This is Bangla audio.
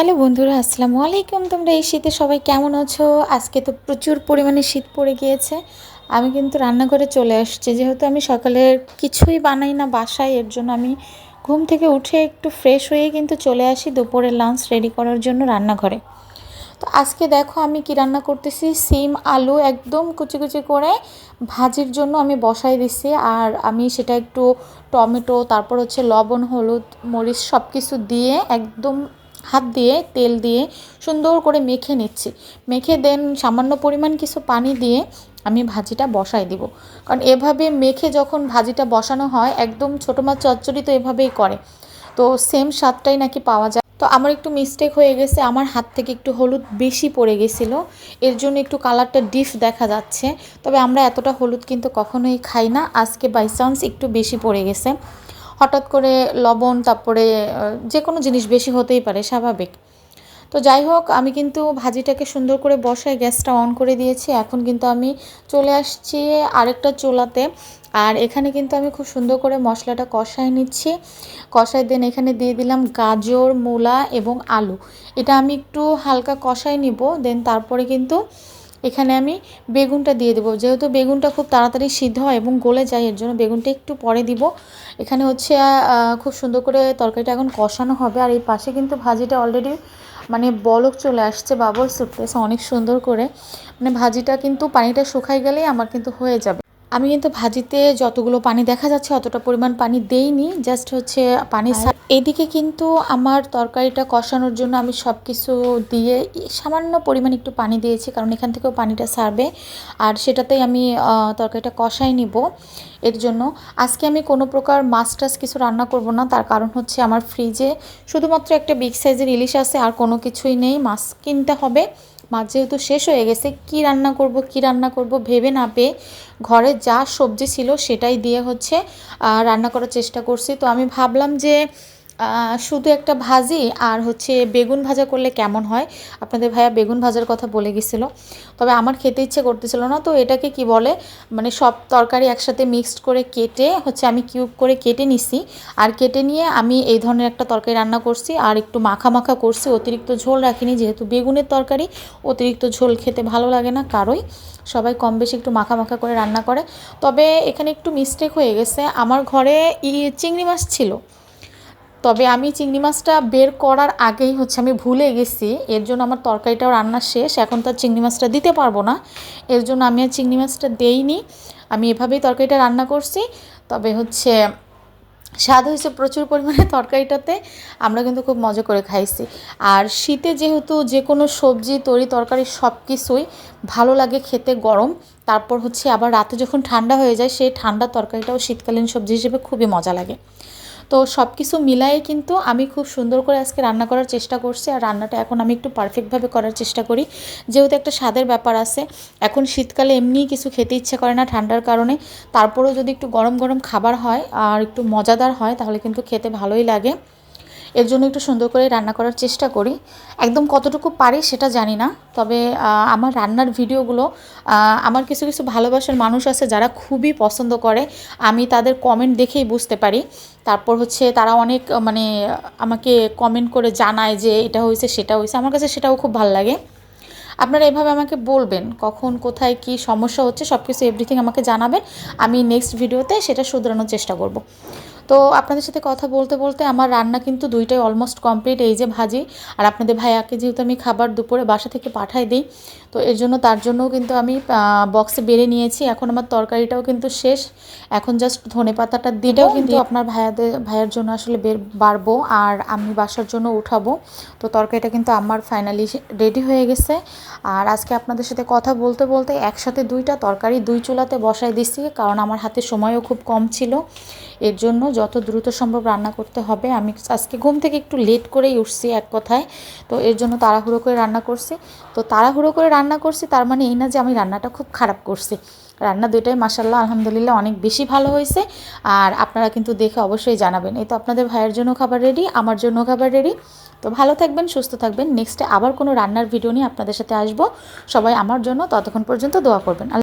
হ্যালো বন্ধুরা, আসসালামু আলাইকুম। তোমরা এই শীতে সবাই কেমন আছো? আজকে তো প্রচুর পরিমাণে শীত পড়ে গিয়েছে। আমি কিন্তু রান্নাঘরে চলে আসছি। যেহেতু আমি সকালের কিছুই বানাই না বাসায়, এর জন্য আমি ঘুম থেকে উঠে একটু ফ্রেশ হয়ে কিন্তু চলে আসি দুপুরের লাঞ্চ রেডি করার জন্য রান্নাঘরে। তো আজকে দেখো আমি কি রান্না করতেছি? সিম, আলু একদম কুচি কুচি করে ভাজির জন্য আমি বসাই দিছি। আর আমি সেটা একটু টমেটো, তারপর হচ্ছে লবণ, হলুদ, মরিচ সব কিছু দিয়ে একদম হাত দিয়ে, তেল দিয়ে সুন্দর করে মেখে নিচ্ছি। মেখে দেন সামান্য পরিমাণ কিছু পানি দিয়ে আমি ভাজিটা বসাই দিব। কারণ এভাবে মেখে যখন ভাজিটা বসানো হয়, একদম ছোটো মাছ চচ্চড়ি তো এভাবেই করে। তো সেম স্বাদটাই নাকি পাওয়া যায়। তো আমার একটু মিস্টেক হয়ে গেছে, আমার হাত থেকে একটু হলুদ বেশি পড়ে গেছিল। এর জন্য একটু কালারটা ডিফ দেখা যাচ্ছে। তবে আমরা এতটা হলুদ কিন্তু কখনোই খাই না। আজকে বাই চান্স একটু বেশি পড়ে গেছে। হঠাৎ করে লবণ, তারপরে যে কোনো জিনিস বেশি হতেই পারে, স্বাভাবিক। তো যাই হোক, আমি কিন্তু ভাজিটাকে সুন্দর করে বসায় গ্যাসটা অন করে দিয়েছি। এখন কিন্তু আমি চলে আসছি আরেকটা চোলাতে। আর এখানে কিন্তু আমি খুব সুন্দর করে মশলাটা কষায় নিচ্ছি। কষাই দেন এখানে দিয়ে দিলাম গাজর, মূলা এবং আলু। এটা আমি একটু হালকা কষায় নিব, দেন তারপরে কিন্তু এখানে আমি বেগুনটা দিয়ে দেবো। যেহেতু বেগুনটা খুব তাড়াতাড়ি সিদ্ধ হয় এবং গলে যায়, এর জন্য বেগুনটা একটু পরে দিব। এখানে হচ্ছে খুব সুন্দর করে তরকারিটা এখন কষানো হবে। আর এই পাশে কিন্তু ভাজিটা অলরেডি মানে বলক চলে আসছে বাবলস উঠতেছে অনেক সুন্দর করে। মানে ভাজিটা কিন্তু পানিটা শুকাই গেলেই আমার কিন্তু হয়ে যাবে। আমি কিন্তু ভাজিতে যতগুলো পানি দেখা যাচ্ছে, অতটা পরিমাণ পানি দেইনি। জাস্ট হচ্ছে পানি এইদিকে কিন্তু আমার তরকারিটা কষানোর জন্য আমি সব কিছু দিয়ে সামান্য পরিমাণ একটু পানি দিয়েছি, কারণ এখান থেকেও পানিটা সারবে। আর সেটাতেই আমি তরকারিটা কষাই নিব। এর জন্য আজকে আমি কোনো প্রকার মাছ টাছ কিছু রান্না করব না। তার কারণ হচ্ছে আমার ফ্রিজে শুধুমাত্র একটা বিগ সাইজের ইলিশ আছে, আর কোনো কিছুই নেই। মাছ কিনতে হবে। মাছ যেহেতু শেষ হয়ে গেছে, কি রান্না করব, কি রান্না করব ভেবে না পেয়ে ঘরে যা সবজি ছিল সেটাই দিয়ে হচ্ছে রান্না করার চেষ্টা করছি। তো আমি ভাবলাম যে শুধু একটা ভাজি আর হচ্ছে বেগুন ভাজা করলে কেমন হয়? আপনাদের ভাইয়া বেগুন ভাজার কথা বলে গেছিল। তবে আমার খেতে ইচ্ছে করতেছিল না, তো এটাকে কি বলে? মানে সব তরকারি একসাথে মিক্সড করে কেটে হচ্ছে আমি কিউব করে কেটে নিছি। আর কেটে নিয়ে আমি এই ধরনের একটা তরকারি রান্না করছি আর একটু মাখা মাখা করছি। অতিরিক্ত ঝোল রাখিনি, যেহেতু বেগুনের তরকারি, অতিরিক্ত ঝোল খেতে ভালো লাগে না কারোই। সবাই কম বেশি একটু মাখা মাখা করে রান্না করে। তবে এখানে একটু মিস্টেক হয়ে গেছে। আমার ঘরে চিংড়ি মাছ ছিল। তবে আমি চিংড়ি মাছটা বের করার আগেই হচ্ছে আমি ভুলে গেছি। এর জন্য আমার তরকারিটাও রান্না শেষ। এখন তো চিংড়ি মাছটা দিতে পারব না। এর জন্য আমি আর চিংড়ি মাছটা দেইনি। আমি এভাবেই তরকারিটা রান্না করছি। তবে হচ্ছে স্বাদ হয়েছে প্রচুর পরিমাণে তরকারিটাতে। আমরা কিন্তু খুব মজা করে খাইছি। আর শীতে যেহেতু যে কোনো সবজি, তরি, তরকারি সব কিছুই ভালো লাগে খেতে গরম। তারপর হচ্ছে আবার রাতে যখন ঠান্ডা হয়ে যায়, সেই ঠান্ডা তরকারিটাও শীতকালীন সবজি হিসেবে খুবই মজা লাগে। তো সব কিছু মিলাইয়ে কিন্তু আমি খুব সুন্দর করে আজকে রান্না করার চেষ্টা করছি। আর রান্নাটা এখন আমি একটু পারফেক্টভাবে করার চেষ্টা করি। যেহেতু একটা স্বাদের ব্যাপার আছে, এখন শীতকালে এমনি কিছু খেতে ইচ্ছে করে না ঠান্ডার কারণে। তারপরেও যদি একটু গরম গরম খাবার হয় আর একটু মজাদার হয়, তাহলে কিন্তু খেতে ভালোই লাগে। এর জন্য একটু সুন্দর করে রান্না করার চেষ্টা করি। একদম কতটুকু পারি সেটা জানি না, তবে আমার রান্নার ভিডিওগুলো আমার কিছু কিছু ভালোবাসার মানুষ আছে যারা খুবই পছন্দ করে, আমি তাদের কমেন্ট দেখেই বুঝতে পারি। তারপর হচ্ছে তারা অনেক মানে আমাকে কমেন্ট করে জানায় যে এটা হয়েছে, সেটা হয়েছে, আমার কাছে সেটাও খুব ভালো লাগে। আপনারা এভাবে আমাকে বলবেন, কখন, কোথায়, কি সমস্যা হচ্ছে সব কিছু এভরিথিং আমাকে জানাবেন, আমি নেক্সট ভিডিওতে সেটা শুধরানোর চেষ্টা করব। তো আপনাদের সাথে কথা বলতে বলতে আমার রান্না কিন্তু দুইটাই অলমোস্ট কমপ্লিট এই যে ভাজি। আর আপনাদের ভাইয়াকে যেহেতু আমি খাবার দুপুরে বাসা থেকে পাঠাই দিই তো এর জন্য তার জন্যও কিন্তু আমি বক্সে বেড়ে নিয়েছি। এখন আমার তরকারিটাও কিন্তু শেষ। এখন জাস্ট ধনে পাতাটা দিলেও কিন্তু আপনার ভাইয়াদের ভাইয়ার জন্য আসলে বের বাড়বো। আর আমি বাসার জন্য উঠাবো। তো তরকারিটা কিন্তু আমার ফাইনালি রেডি হয়ে গেছে। আর আজকে আপনাদের সাথে কথা বলতে বলতে একসাথে দুইটা তরকারি দুই চুলাতে বসাই দিচ্ছি কারণ আমার হাতে সময়ও খুব কম ছিল। এর জন্য যত দ্রুত সম্ভব রান্না করতে হবে। আমি আজকে ঘুম থেকে একটু লেট করেই উঠছি এক কথায়। তো এর জন্য তাড়াহুড়ো করে রান্না করছি। তো তাড়াহুড়ো করে রান্না করছি, তার মানে এই না যে আমি রান্নাটা খুব খারাপ করছি। রান্না দুইটাই মাসাল্লাহ আলহামদুলিল্লাহ অনেক বেশি ভালো হয়েছে। আর আপনারা কিন্তু দেখে অবশ্যই জানাবেন। এই তো আপনাদের ভাইয়ের জন্য খাবার রেডি আমার জন্য খাবার রেডি তো ভালো থাকবেন, সুস্থ থাকবেন। নেক্সটে আবার কোনো রান্নার ভিডিও নিয়ে আপনাদের সাথে আসব। সবাই আমার জন্য ততক্ষণ পর্যন্ত দোয়া করবেন।